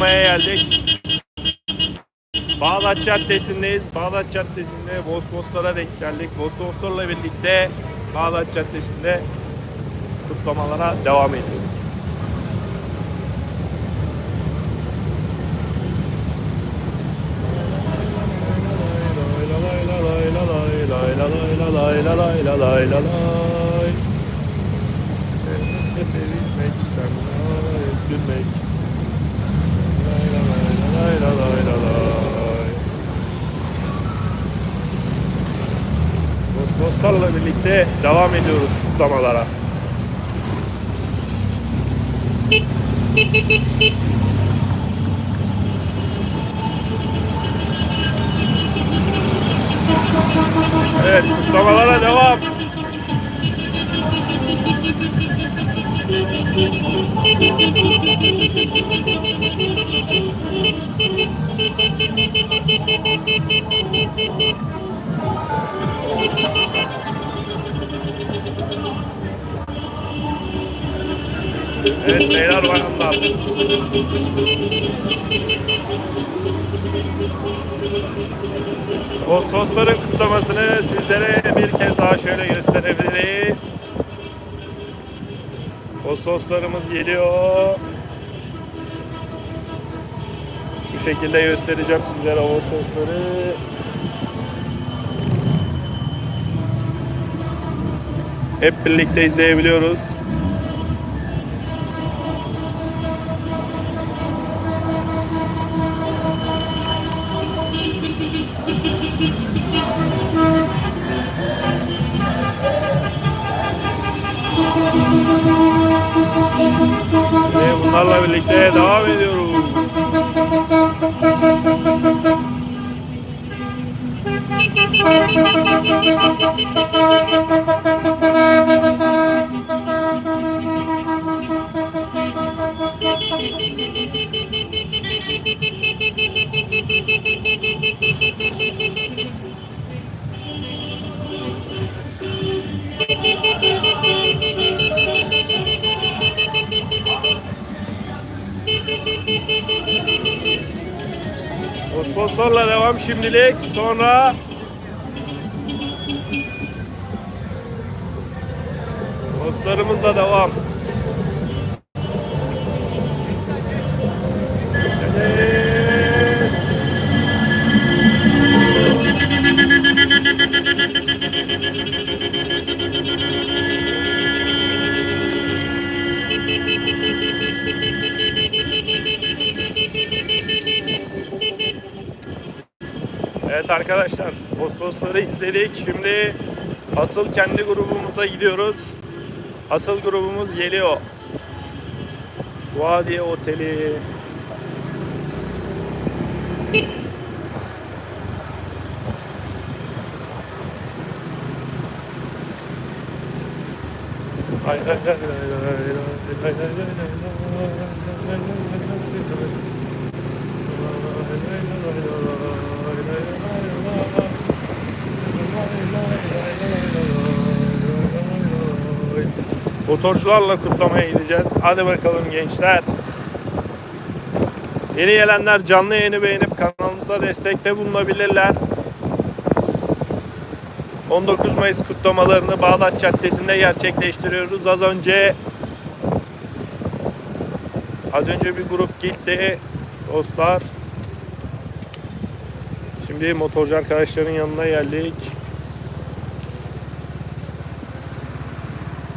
kutlamaya geldik. Bağdat Caddesi'ndeyiz. Bağdat Caddesi'nde Vosvoslara denk geldik. Vosvoslarla birlikte Bağdat Caddesi'nde kutlamalara devam ediyoruz. Sevilmek, sana üzülmek. Lay la lay la lay la lay la lay. Dostlarla birlikte devam ediyoruz kutlamalara. Evet, kutlamalara devam. Evet beyler bayanlar. O sosların kutlamasını sizlere bir kez daha şöyle gösterebiliriz. O soslarımız geliyor. Şu şekilde göstereceğim sizlere o sosları. Hep birlikte izleyebiliyoruz. Ve bunlarla birlikte devam ediyoruz. şimdilik. Sonra Dostlarımızla devam. Vosvosları izledik. Şimdi asıl kendi grubumuza gidiyoruz. Asıl grubumuz geliyor. Vadiye Oteli. Ay, ay, ay, ay, ay, ay, ay, ay, ay, ay, ay, ay, ay. Motorcularla kutlamaya gideceğiz. Hadi bakalım gençler. Yeni gelenler canlı yayını beğenip kanalımıza destekte bulunabilirler. 19 Mayıs kutlamalarını Bağdat Caddesi'nde gerçekleştiriyoruz. Az önce az önce bir grup gitti dostlar. Şimdi motorcu arkadaşların yanına geldik.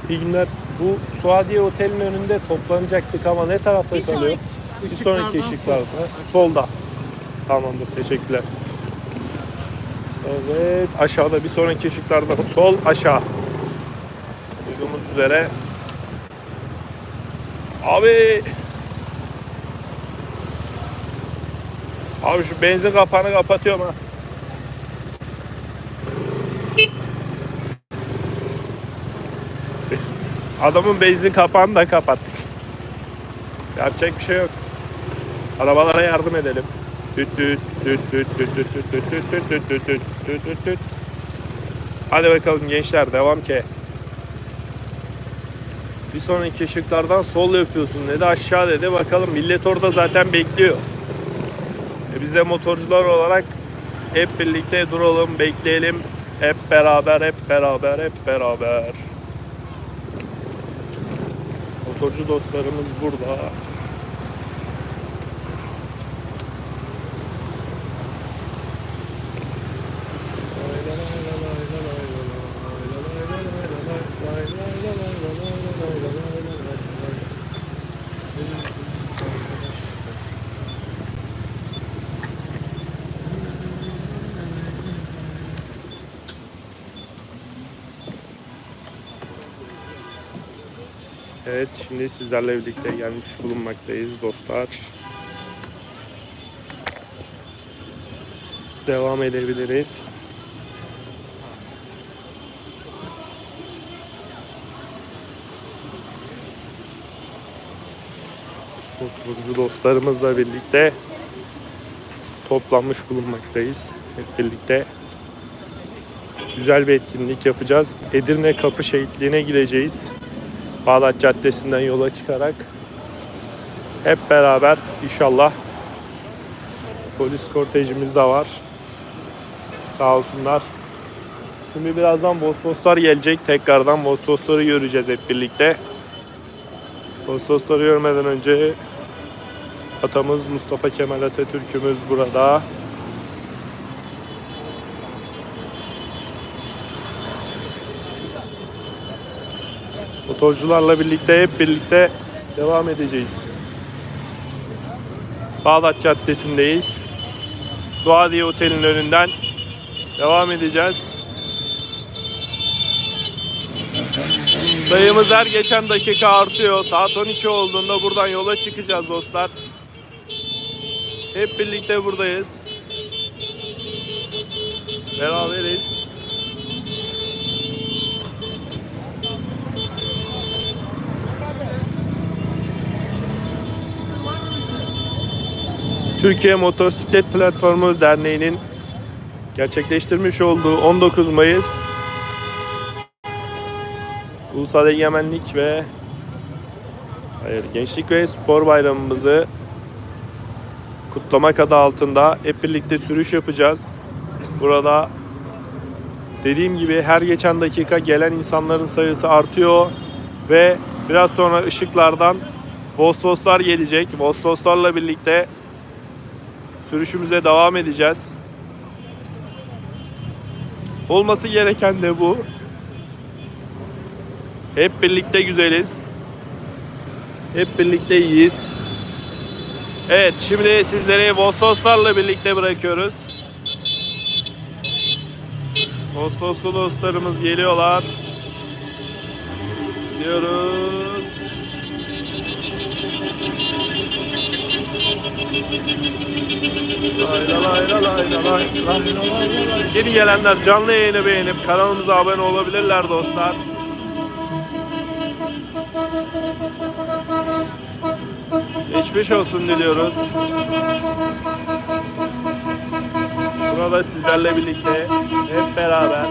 İyi günler. Bu Suadiye Otel'in önünde toplanacaktık ama ne tarafta Bir kalıyor? Bir sonraki ışıklarda. Solda. Tamamdır. Teşekkürler. Evet. Aşağıda bir sonraki ışıklardan sol aşağı. Duyduğumuz üzere. Abi. Abi şu benzin kapağını kapatıyorum ha. Adamın benzin kapağını da kapattık. Yapacak bir şey yok. Arabalara yardım edelim. Hadi bakalım gençler devam ki. Bir sonraki ışıklardan sol yapıyorsun dedi aşağı dedi. Bakalım millet orada zaten bekliyor. E biz de motorcular olarak hep birlikte duralım, bekleyelim. Hep beraber, hep beraber, hep beraber. Motorcu dostlarımız burada. Evet şimdi sizlerle birlikte gelmiş bulunmaktayız dostlar. Devam edebiliriz. Motorcu dostlarımızla birlikte toplanmış bulunmaktayız. Hep birlikte güzel bir etkinlik yapacağız. Edirne Kapı Şehitliği'ne gideceğiz. Bağdat Caddesi'nden yola çıkarak hep beraber inşallah polis kortejimiz de var. Sağ olsunlar. Şimdi birazdan Vosvoslar gelecek. Tekrardan Vosvosları göreceğiz hep birlikte. Vosvosları görmeden önce atamız Mustafa Kemal Atatürk'ümüz burada. Motorcularla birlikte hep birlikte devam edeceğiz. Bağdat Caddesi'ndeyiz. Suadiye Otel'in önünden devam edeceğiz. Sayımız her geçen dakika artıyor. Saat 12 olduğunda buradan yola çıkacağız dostlar. Hep birlikte buradayız. Beraberiz. Türkiye Motosiklet Platformu Derneği'nin gerçekleştirmiş olduğu 19 Mayıs Ulusal Egemenlik ve hayır, Gençlik ve Spor Bayramımızı kutlamak adı altında hep birlikte sürüş yapacağız. Burada dediğim gibi her geçen dakika gelen insanların sayısı artıyor ve biraz sonra ışıklardan Vosvoslar gelecek. Vosvoslarla birlikte sürüşümüze devam edeceğiz. Olması gereken de bu. Hep birlikte güzeliz. Hep birlikte iyiyiz. Evet şimdi sizleri Vososlarla birlikte bırakıyoruz. Vososlu dostlarımız geliyorlar. Gidiyoruz. Yeni gelenler canlı yayını beğenip kanalımıza abone olabilirler dostlar. Geçmiş olsun diliyoruz. Burada sizlerle birlikte hep beraber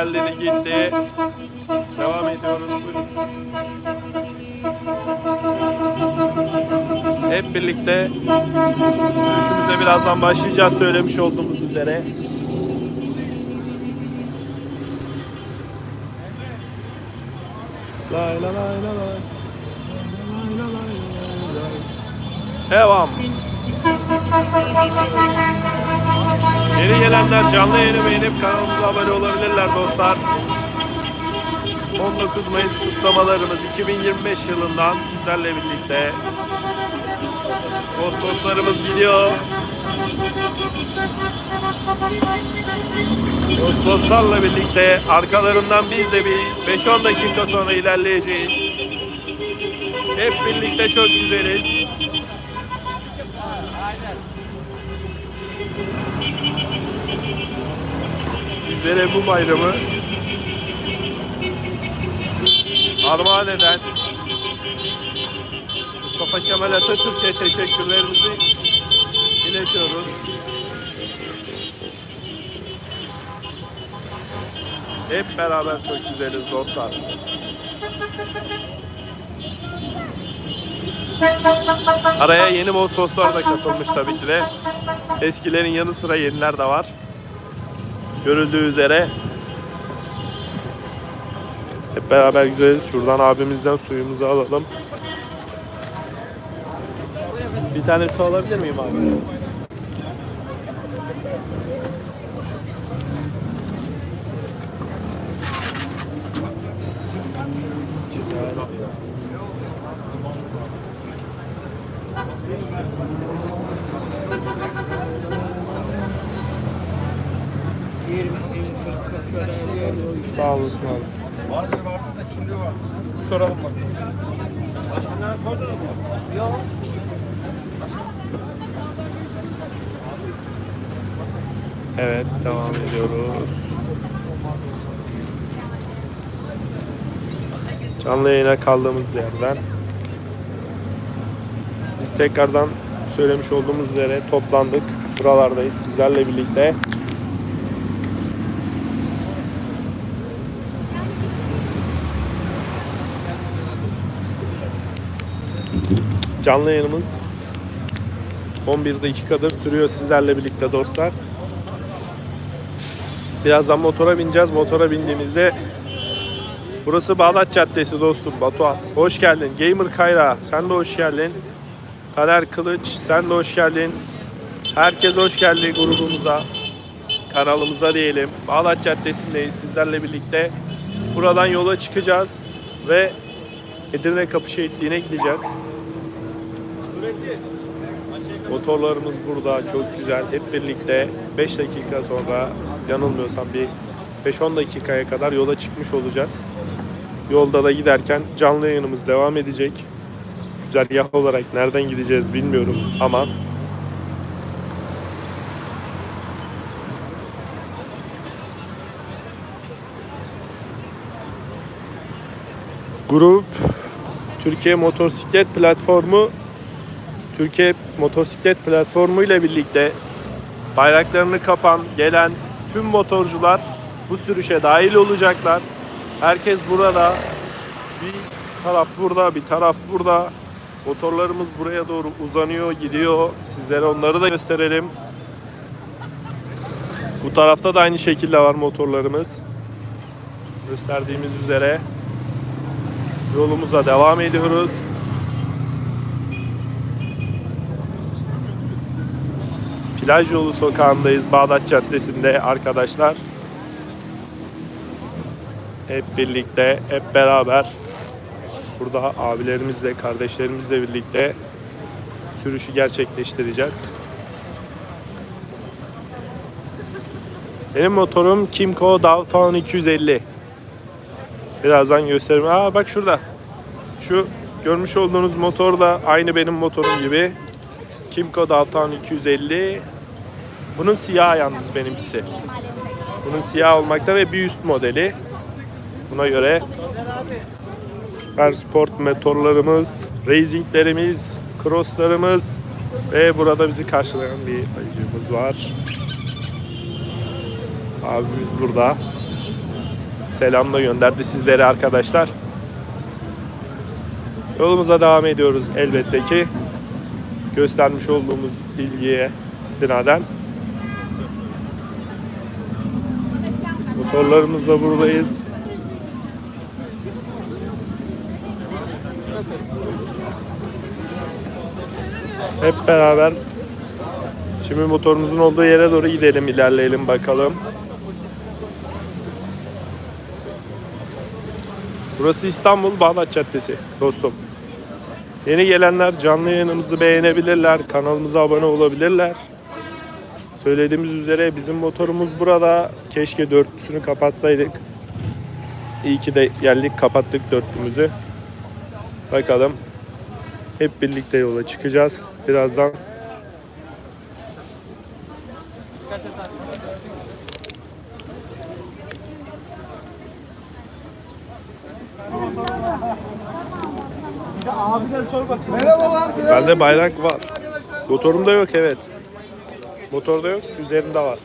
ilerledi gitti. Devam ediyoruz. Buyurun. Hep birlikte sürüşümüze birazdan başlayacağız söylemiş olduğumuz üzere. Lay la lay la lay. Lay la lay la lay. Devam. Yeni gelenler canlı yayını beğenip kanalımıza abone olabilirler dostlar. 19 Mayıs kutlamalarımız 2025 yılından sizlerle birlikte. Dostlarımız gidiyor. Dostlarla birlikte arkalarından biz de bir 5-10 dakika sonra ilerleyeceğiz. Hep birlikte çok güzeliz. sizlere bu bayramı armağan eden Mustafa Kemal Atatürk'e teşekkürlerimizi iletiyoruz. Hep beraber çok güzeliz dostlar. Araya yeni bol soslar da katılmış tabii ki de. Eskilerin yanı sıra yeniler de var. Görüldüğü üzere hep beraber güzeliz. Şuradan abimizden suyumuzu alalım. Bir tane su alabilir miyim abi? Sağ olasın abi. Vardır vardır da kimde var? Bir soralım bakalım. Başkanlara sordun mu? Yok. Evet devam ediyoruz. Canlı yayına kaldığımız yerden biz tekrardan söylemiş olduğumuz üzere toplandık. Buralardayız sizlerle birlikte. Canlı yayınımız 11 dakikadır sürüyor sizlerle birlikte dostlar. Birazdan motora bineceğiz. Motora bindiğimizde burası Bağdat Caddesi dostum Batuhan. Hoş geldin. Gamer Kayra sen de hoş geldin. Taner Kılıç sen de hoş geldin. Herkes hoş geldi grubumuza. Kanalımıza diyelim. Bağdat Caddesi'ndeyiz sizlerle birlikte. Buradan yola çıkacağız ve Edirne Kapı Şehitliği'ne gideceğiz. Motorlarımız burada çok güzel. Hep birlikte 5 dakika sonra yanılmıyorsam bir 5-10 dakikaya kadar yola çıkmış olacağız. Yolda da giderken canlı yayınımız devam edecek. Güzergah olarak nereden gideceğiz bilmiyorum ama Grup Türkiye Motosiklet Platformu Türkiye Motosiklet Platformu ile birlikte bayraklarını kapan gelen tüm motorcular bu sürüşe dahil olacaklar. Herkes burada. Bir taraf burada, bir taraf burada. Motorlarımız buraya doğru uzanıyor, gidiyor. Sizlere onları da gösterelim. Bu tarafta da aynı şekilde var motorlarımız. Gösterdiğimiz üzere yolumuza devam ediyoruz. Plaj yolu sokağındayız Bağdat Caddesi'nde arkadaşlar. Hep birlikte, hep beraber burada abilerimizle, kardeşlerimizle birlikte sürüşü gerçekleştireceğiz. Benim motorum Kimco Downtown 250. Birazdan göstereyim. Aa bak şurada. Şu görmüş olduğunuz motor da aynı benim motorum gibi. Kimco Downtown 250. Bunun siyah yalnız benimkisi. Bunun siyah olmakta ve bir üst modeli. Buna göre süper sport motorlarımız, racinglerimiz, crosslarımız ve burada bizi karşılayan bir ayıcımız var. Abimiz burada. Selam da gönderdi sizlere arkadaşlar. Yolumuza devam ediyoruz elbette ki. Göstermiş olduğumuz bilgiye istinaden. Motorlarımızla buradayız. Hep beraber şimdi motorumuzun olduğu yere doğru gidelim, ilerleyelim bakalım. Burası İstanbul Bağdat Caddesi dostum. Yeni gelenler canlı yayınımızı beğenebilirler, kanalımıza abone olabilirler. Söylediğimiz üzere bizim motorumuz burada. Keşke dörtlüsünü kapatsaydık. İyi ki de geldik kapattık dörtlümüzü. Bakalım. Hep birlikte yola çıkacağız. Birazdan Merhabalar. Bende bayrak var. Motorumda yok evet. Motorda yok, üzerinde var.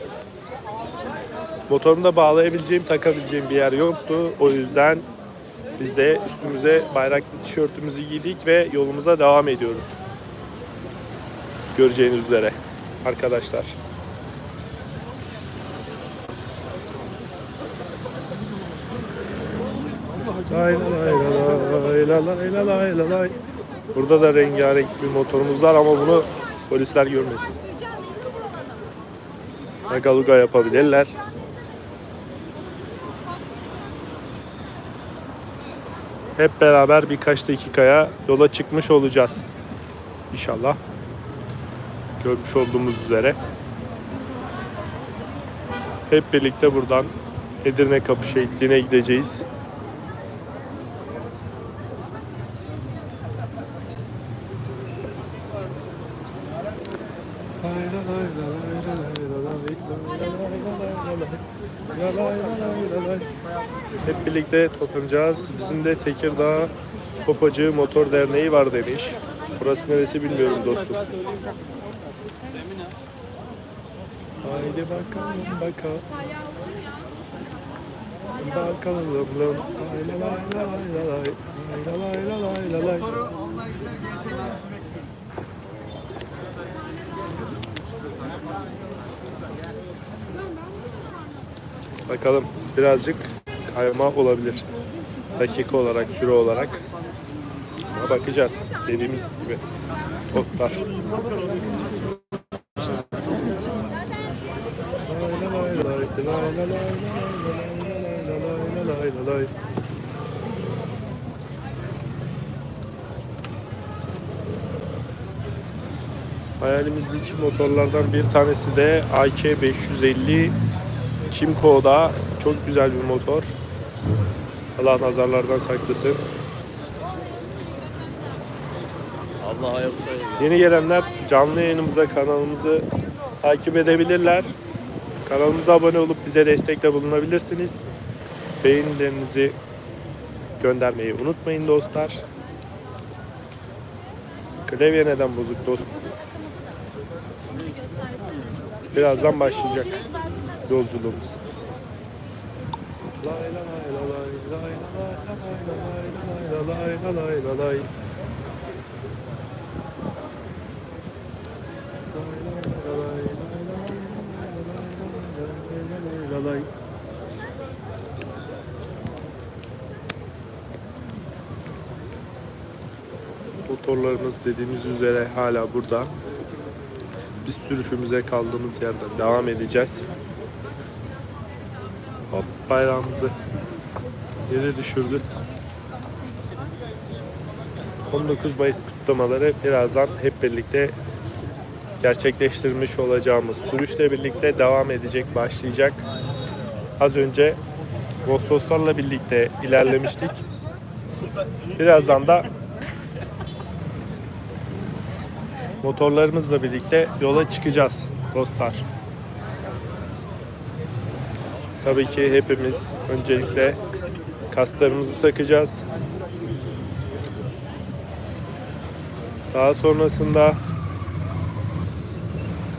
Motorumda bağlayabileceğim, takabileceğim bir yer yoktu. O yüzden biz de üstümüze bayraklı tişörtümüzü giydik ve yolumuza devam ediyoruz. Göreceğiniz üzere arkadaşlar. Lay la lay la lay la lay la lay la lay. Burada da rengarenk bir motorumuz var ama bunu polisler görmesin. Agaluga yapabilirler. Hep beraber birkaç dakikaya yola çıkmış olacağız. İnşallah. Görmüş olduğumuz üzere. Hep birlikte buradan Edirne Kapı Şehitliği'ne gideceğiz. Hep birlikte toplanacağız. Bizim de Tekirdağ Kopacı Motor Derneği var demiş. Burası neresi bilmiyorum dostum. Haydi bakalım bakalım. Bakalım bakalım. Lay lay lay lay lay. Lay lay lay lay lay. Bakalım birazcık kayma olabilir. Dakika olarak, süre olarak. Ama bakacağız. Dediğimiz gibi. Tostlar. Hayalimizdeki motorlardan bir tanesi de AK 550 Kimco'da çok güzel bir motor. Allah nazarlardan saklasın. Allah ayakta Yeni gelenler canlı yayınımıza kanalımızı takip edebilirler. Kanalımıza abone olup bize destekle bulunabilirsiniz. Beğenilerinizi göndermeyi unutmayın dostlar. Klavye neden bozuk dost? Birazdan başlayacak yolculuğumuz. Motorlarımız dediğimiz üzere hala burada. Biz sürüşümüze kaldığımız yerden devam edeceğiz. Bayrağımızı yere düşürdük. 19 Mayıs kutlamaları birazdan hep birlikte gerçekleştirmiş olacağımız sürüşle birlikte devam edecek, başlayacak. Az önce Vososlarla birlikte ilerlemiştik. Birazdan da motorlarımızla birlikte yola çıkacağız dostlar. Tabii ki hepimiz öncelikle kasklarımızı takacağız. Daha sonrasında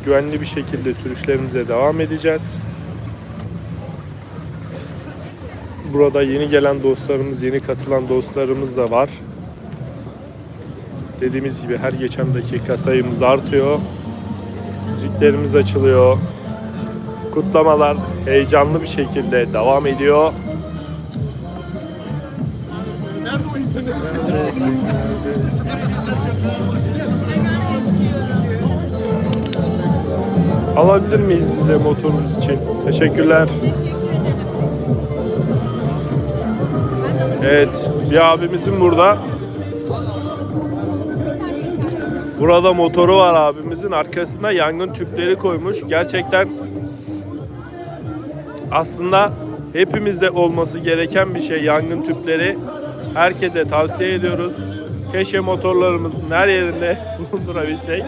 güvenli bir şekilde sürüşlerimize devam edeceğiz. Burada yeni gelen dostlarımız, yeni katılan dostlarımız da var. Dediğimiz gibi her geçen dakika sayımız artıyor. Müziklerimiz açılıyor. Kutlamalar heyecanlı bir şekilde devam ediyor. Alabilir miyiz bize motorumuz için? Teşekkürler. Evet, bir abimizin burada. Burada motoru var abimizin. Arkasında yangın tüpleri koymuş. Gerçekten aslında hepimizde olması gereken bir şey yangın tüpleri. Herkese tavsiye ediyoruz. Keşke motorlarımızın her yerinde bulundurabilsek.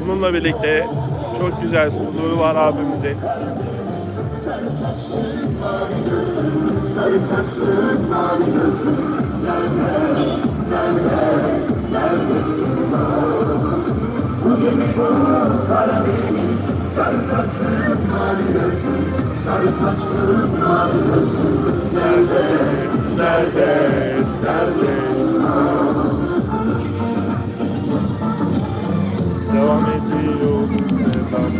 Bununla birlikte çok güzel sunuğu var abimizin. Sarı saçlı mavi gözlüm, nerede, nerede, neredesin? Bu gemi bu, kara deniz, Sarı saçlım mavi gözlüm Sarı saçlım mavi gözlüm Nerede, nerede, nerede Devam ediyor sevdam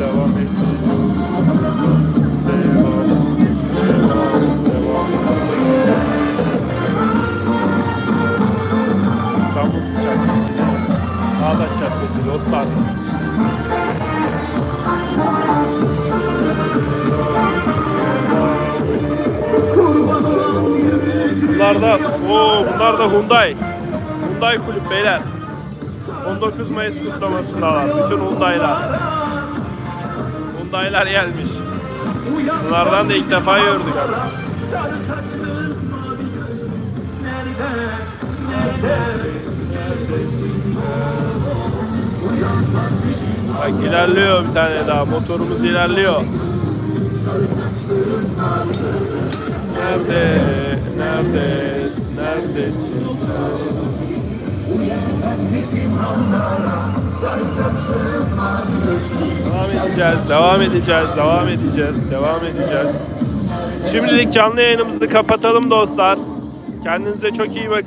Devam ediyor Devam, devam, devam İstanbul Caddesi Bağdat Los Bağdat Bunlar da, oo, bunlar da Hyundai. Hyundai kulüp beyler. 19 Mayıs kutlamasındalar. Bütün Hyundai'lar. Hyundai'lar gelmiş. Bunlardan da ilk defa gördük. Bak ilerliyor bir tane daha. Motorumuz ilerliyor. Nerede? Nerede? Neredesin? Devam edeceğiz, devam edeceğiz, devam edeceğiz, devam edeceğiz. Şimdilik canlı yayınımızı kapatalım dostlar. Kendinize çok iyi bakın.